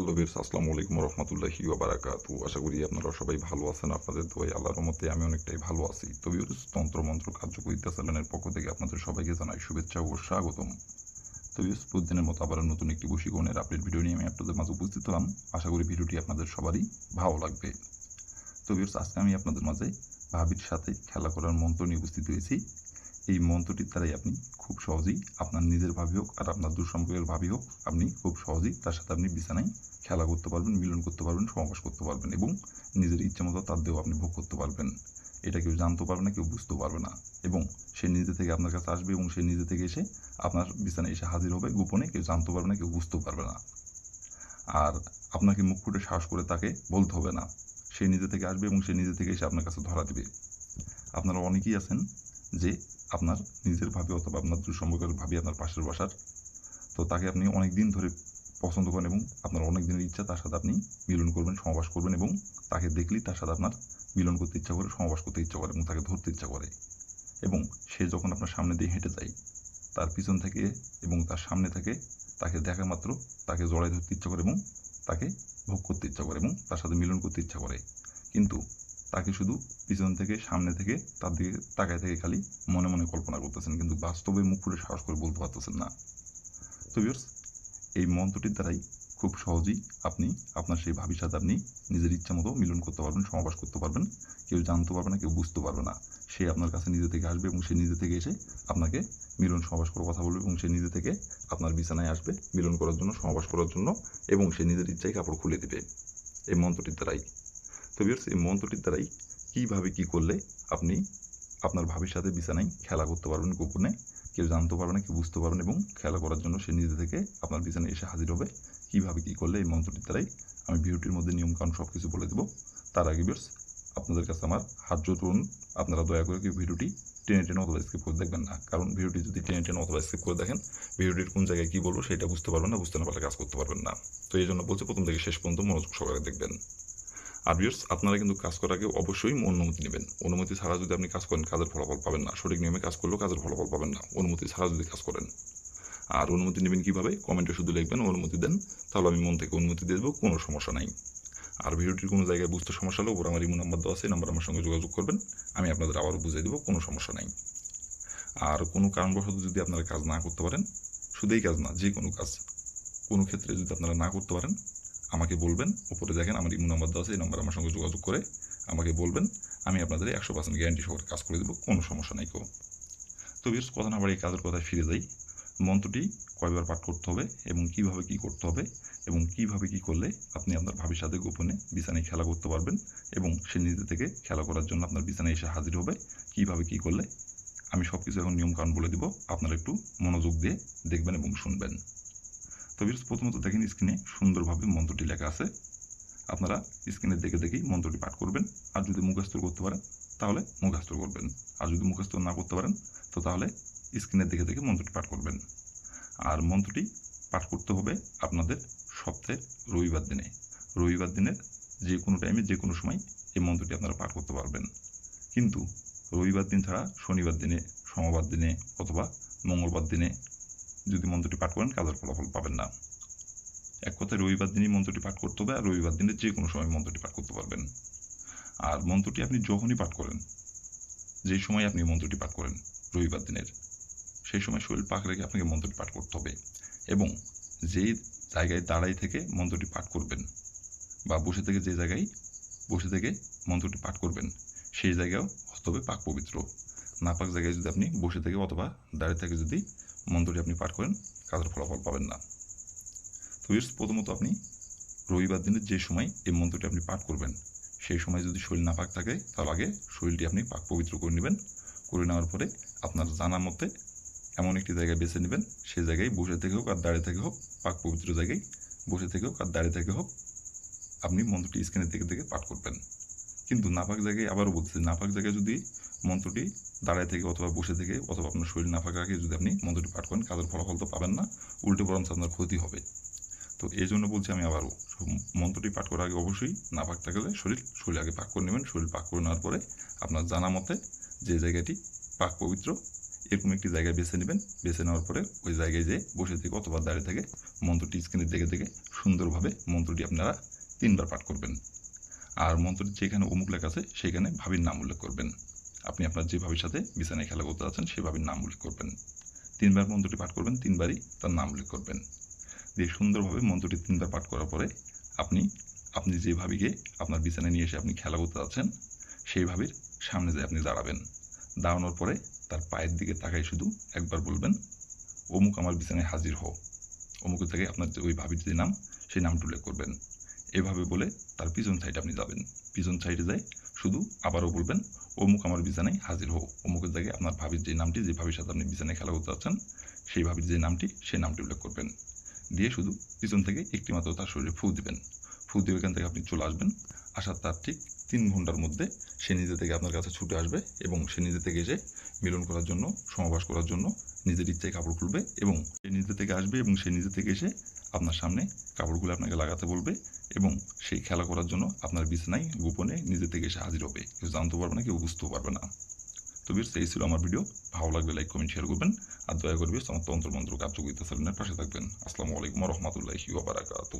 Hello বেরস আসসালামু আলাইকুম রহমতুল্লাহি বারাকাতু আশা করি আপনারা সবাই ভালো আছেন, আপনাদের দোয়াই আল্লাহর মতে আমি অনেকটাই ভালো আছি। তো তন্ত্র মন্ত্র কার্যকরিতা চ্যানেলের পক্ষ থেকে আপনাদের সবাইকে জানাই শুভেচ্ছা ও স্বাগতম। তো বিরস প্রতিদিনের মতো আবার নতুন একটি বশীকরণের আপডেট ভিডিও নিয়ে আমি আপনাদের মাঝে উপস্থিত হলাম। আশা করি ভিডিওটি আপনাদের সবারই ভালো লাগবে। তো আজকে আমি আপনাদের মাঝে ভাবির সাথে খেলা করার মন্ত্র নিয়ে উপস্থিত হয়েছি। এই মন্ত্রটির দ্বারাই আপনি খুব সহজেই আপনার নিজের ভাবি হোক আর আপনার দুঃসম্পর্কের ভাবি হোক, আপনি খুব সহজেই তার সাথে আপনি বিছানায় খেলা করতে পারবেন, মিলন করতে পারবেন সমাবাস করতে পারবেন এবং নিজের ইচ্ছে মতো তার দেহ আপনি ভোগ করতে পারবেন। এটা কেউ জানতে পারবে না, কেউ বুঝতেও পারবে না এবং সে নিজে থেকে আপনার কাছে আসবে এবং সে নিজে থেকে এসে আপনার বিছানায় এসে হাজির হবে। গোপনে কেউ জানতে পারবে না, কেউ বুঝতেও পারবে না। আর আপনাকে মুখ ফুটে সাহস করে তাকে বলতে হবে না। সে নিজে থেকে আসবে এবং সে নিজে থেকে এসে আপনার কাছে ধরা দেবে। আপনারা অনেকেই আছেন যে আপনার নিজের ভাবি অথবা আপনার দুঃসম্পর্কের ভাবি আপনার পাশের বাসার, তো তাকে আপনি অনেক দিন ধরে পছন্দ করেন এবং আপনার অনেক দিনের ইচ্ছা তার সাথে আপনি মিলন করবেন, সমাবাস করবেন এবং তাকে দেখলেই তার সাথে আপনার মিলন করতে ইচ্ছা করে, সমাবাস করতে ইচ্ছা করে এবং তাকে ধরতে ইচ্ছা করে। এবং সে যখন আপনার সামনে দিয়ে হেঁটে যায়, তার পিছন থেকে এবং তার সামনে থেকে তাকে দেখা মাত্র তাকে জড়াই ধরতে ইচ্ছা করে এবং তাকে ভোগ করতে ইচ্ছা করে এবং তার সাথে মিলন করতে ইচ্ছা করে। কিন্তু তাকে শুধু পিছন থেকে, সামনে থেকে, তার দিকে তাকায় থেকে খালি মনে মনে কল্পনা করতেছেন, কিন্তু বাস্তবে মুখ ফুটে সাহস করে বলতে পারতেছেন না। তো ভিউয়ার্স এই মন্ত্রটির দ্বারাই খুব সহজেই আপনি আপনার সেই ভাবির সাথে আপনি নিজের ইচ্ছা মতো মিলন করতে পারবেন সমাবাস করতে পারবেন। কেউ জানতে পারবে না, কেউ বুঝতে পারবে না। সে আপনার কাছে নিজে থেকে আসবে এবং সে নিজে থেকে এসে আপনাকে মিলন সমাবাস করার কথা বলবে এবং সে নিজে থেকে আপনার বিছানায় আসবে মিলন করার জন্য সমাবাস করার জন্য এবং সে নিজের ইচ্ছায় কাপড় খুলে দেবে। এই মন্ত্রটির দ্বারাই তো এই মন্ত্রটির দ্বারাই কীভাবে কী করলে আপনি আপনার ভাবির সাথে বিছানায় খেলা করতে পারবেন গোপনে? কেউ জানতে পারবে না, কেউ বুঝতে পারবেন এবং খেলা করার জন্য সে নিজে থেকে আপনার বিছানায় এসে হাজির হবে। কীভাবে কী করলে এই মন্ত্রটির দ্বারাই? আমি ভিডিওটির মধ্যে নিয়মকানুন সব কিছু বলে দেবো। তার আগে ভিউয়ার্স আপনাদের কাছে আমার হাত জোর করুন আপনারা দয়া করে কেউ ভিডিওটি টেনে টেনে অথবা স্কিপ করে দেখবেন না। কারণ ভিডিওটি যদি টেনে টেনে অথবা স্কিপ করে দেখেন, ভিডিওটির কোন জায়গায় কী বলব সেটা বুঝতে পারবেন না, বুঝতে না পারলে কাজ করতে পারবেন না। তো এই জন্য বলছি, প্রথম থেকে শেষ পর্যন্ত মনোযোগ সহকারে দেখবেন। আর ভিউয়ার্স আপনারা কিন্তু কাজ করার আগে অবশ্যই অনুমতি নেবেন। অনুমতি ছাড়া যদি আপনি কাজ করেন, কাজের ফলাফল পাবেন না। সঠিক নিয়মে কাজ করলেও কাজের ফলাফল পাবেন না। অনুমতি ছাড়া যদি কাজ করেন। আর অনুমতি নেবেন কীভাবে? কমেন্টে শুধু লিখবেন, অনুমতি দেন। তাহলে আমি মন থেকে অনুমতি দিয়ে দেবো, কোনো সমস্যা নাই। আর ভিডিওটির কোনো জায়গায় বুঝতে সমস্যা হলে ওপর আমার ইমো নাম্বার দেওয়া আছে নাম্বার আমার সঙ্গে যোগাযোগ করবেন। আমি আপনাদের আবারও বুঝিয়ে দেবো, কোনো সমস্যা নাই। আর কোনো কারণবশত যদি আপনারা কাজ না করতে পারেন শুধু এই কাজ না, যে কোনো কাজ। কোনো ক্ষেত্রে যদি আপনারা না করতে পারেন আমাকে বলবেন ওপরে দেখেন আমার ইমো নাম্বার দেওয়া আছে, এই নাম্বার আমার সঙ্গে যোগাযোগ করে আমাকে বলবেন, আমি আপনাদের একশো পার্সেন্ট গ্যারান্টি সহকারে কাজ করে দেবো, কোনো সমস্যা নাই কেউ। তো বেশ কথা না বাড়ি কাজের কথায় ফিরে যাই। মন্ত্রটি কয়বার পাঠ করতে হবে এবং কীভাবে কি করতে হবে এবং কীভাবে কি করলে আপনি আপনার ভাবির সাথে গোপনে বিছানায় খেলা করতে পারবেন এবং সে নিজে থেকে খেলা করার জন্য আপনার বিছানায় এসে হাজির হবে, কীভাবে কি করলে? আমি সব কিছু এখন নিয়মকানুন বলে দিব, আপনারা একটু মনোযোগ দিয়ে দেখবেন এবং শুনবেন। তো প্রথমত দেখেন স্ক্রিনে সুন্দরভাবে মন্ত্রটি লেখা আছে। আপনারা স্ক্রিনে দেখে দেখেই মন্ত্রটি পাঠ করবেন। আর যদি মুখস্থ করতে পারেন, তাহলে মুখস্থ করবেন। আর যদি মুখস্থ না করতে পারেন, তো তাহলে স্ক্রিনে দেখে দেখে মন্ত্রটি পাঠ করবেন। আর মন্ত্রটি পাঠ করতে হবে আপনাদের সপ্তাহে রবিবার দিনে। রবিবার দিনের যে কোনো টাইমে যে কোনো সময় এই মন্ত্রটি আপনারা পাঠ করতে পারবেন। কিন্তু রবিবার দিন ছাড়া শনিবার দিনে, সোমবার দিনে অথবা মঙ্গলবার দিনে যদি মন্ত্রটি পাঠ করেন, কাজের ফলাফল পাবেন না। এক কথায় রবিবার দিনই মন্ত্রটি পাঠ করতে হবে, আর রবিবার দিনে যে কোনো সময় মন্ত্রটি পাঠ করতে পারবেন। আর মন্ত্রটি আপনি যখনই পাঠ করেন যেই সময় আপনি মন্ত্রটি পাঠ করেন, রবিবার দিনের, সেই সময় শরীর পাক রেখে আপনাকে মন্ত্রটি পাঠ করতে হবে। এবং যেই জায়গায় দাঁড়াই থেকে মন্ত্রটি পাঠ করবেন, বা বসে থেকে যে জায়গায় বসে থেকে মন্ত্রটি পাঠ করবেন, সেই জায়গাও হতে হবে পাক পবিত্র। না পাক জায়গায় যদি আপনি বসে থেকে অথবা দাঁড়িয়ে থেকে যদি মন্ত্রটি আপনি পাঠ করেন, কাজের ফলাফল পাবেন না। তো প্রথমত আপনি রবিবার দিনের যে সময় এই মন্ত্রটি আপনি পাঠ করবেন, সেই সময় যদি শরীর না পাক থাকে তাহলে আগে শরীরটি আপনি পাক পবিত্র করে নেবেন। করে নেওয়ার পরে আপনার জানা মতে এমন একটি জায়গায় বেছে নেবেন, সেই জায়গায় বসে থেকে হোক আর দাঁড়িয়ে থেকে হোক, পাক পবিত্র জায়গায় বসে থেকে হোক আর দাঁড়িয়ে থেকে হোক, আপনি মন্ত্রটি স্ক্রিনের দিকে দিকে পাঠ করবেন। কিন্তু নাপাক জায়গায় আবারও বলতেছি, নাপাক জায়গায় যদি মন্ত্রটি দাঁড়ায় থেকে অথবা বসে থেকে অথবা আপনার শরীর নাফাক রাখে যদি আপনি মন্ত্রটি পাঠ করেন, কাজের ফলাফল তো পাবেন না, উল্টে বরঞ্চ আপনার ক্ষতি হবে। তো এই জন্য বলছি আমি আবারও মন্ত্রটি পাঠ করার আগে অবশ্যই নাপাক থাকলে শরীর শরীর আগে পাক করে নেবেন। শরীর পাক করে নেওয়ার পরে আপনার জানা মতে যে জায়গাটি পাক পবিত্র, এরকম একটি জায়গায় বেছে নেবেন। বেছে নেওয়ার পরে ওই জায়গায় যে বসে থেকে অথবা দাঁড়িয়ে থেকে মন্ত্রটি স্ক্রিনে দেখে দেখে সুন্দরভাবে মন্ত্রটি আপনারা তিনবার পাঠ করবেন। আর মন্ত্রটি যেখানে অমুক লেখা আছে, সেখানে ভাবির নাম উল্লেখ করবেন। আপনি আপনার যে ভাবির সাথে বিছানায় খেলা করতে আছেন সেই ভাবির নাম উল্লেখ করবেন। তিনবার মন্ত্রটি পাঠ করবেন, তিনবারই তার নাম উল্লেখ করবেন। দিয়ে সুন্দরভাবে মন্ত্রটি তিনবার পাঠ করার পরে আপনি আপনি যে ভাবিকে আপনার বিছানায় নিয়ে এসে আপনি খেলা করতে আছেন সেই ভাবির সামনে যে আপনি দাঁড়াবেন। দাঁড়ানোর পরে তার পায়ের দিকে তাকাই শুধু একবার বলবেন, অমুক আমার বিছানায় হাজির হও। অমুকের থেকে আপনার যে ওই ভাবির যে নাম, সেই নামটি উল্লেখ করবেন। এভাবে বলে তার পিছন সাইডে আপনি যাবেন। পিছন সাইডে যাই শুধু আবারও বলবেন অমুক আমার বিছানায় হাজির হোক অমুকের জায়গায় আপনার ভাবির যে নামটি, যে ভাবির সাথে আপনি বিছানায় খেলা করতে চাচ্ছেন সেই ভাবির যে নামটি সেই নামটি উল্লেখ করবেন। দিয়ে শুধু পিছন থেকে একটি মাত্র তার শরীরে ফু দিবেন। ফু দিয়ে ওইখান থেকে আপনি চলে আসবেন। আসার তার ঠিক তিন ঘণ্টার মধ্যে সে নিজে থেকে আপনার কাছে ছুটে আসবে এবং সে নিজে থেকে এসে মিলন করার জন্য সমাবাস করার জন্য নিজের ইচ্ছায় কাপড় খুলবে এবং সে নিজে থেকে আসবে এবং সে নিজে থেকে এসে আপনার সামনে কাপড়গুলো আপনাকে লাগাতে বলবে এবং সেই খেলা করার জন্য আপনার বিছানায় গোপনে নিজে থেকে এসে হাজির হবে। কেউ জানতেও পারবে না, কেউ বুঝতেও পারবে না। তো বিয়ার্স এই ছিল আমার ভিডিও। ভালো লাগবে লাইক, কমেন্ট শেয়ার করবেন আর দয়া করবে সমস্ত তন্ত্র মন্ত্র কার্যকরিতা চ্যানেলের পাশে থাকবেন। আসসালামু আলাইকুম রহমতুল্লাহি ওবারাকাতু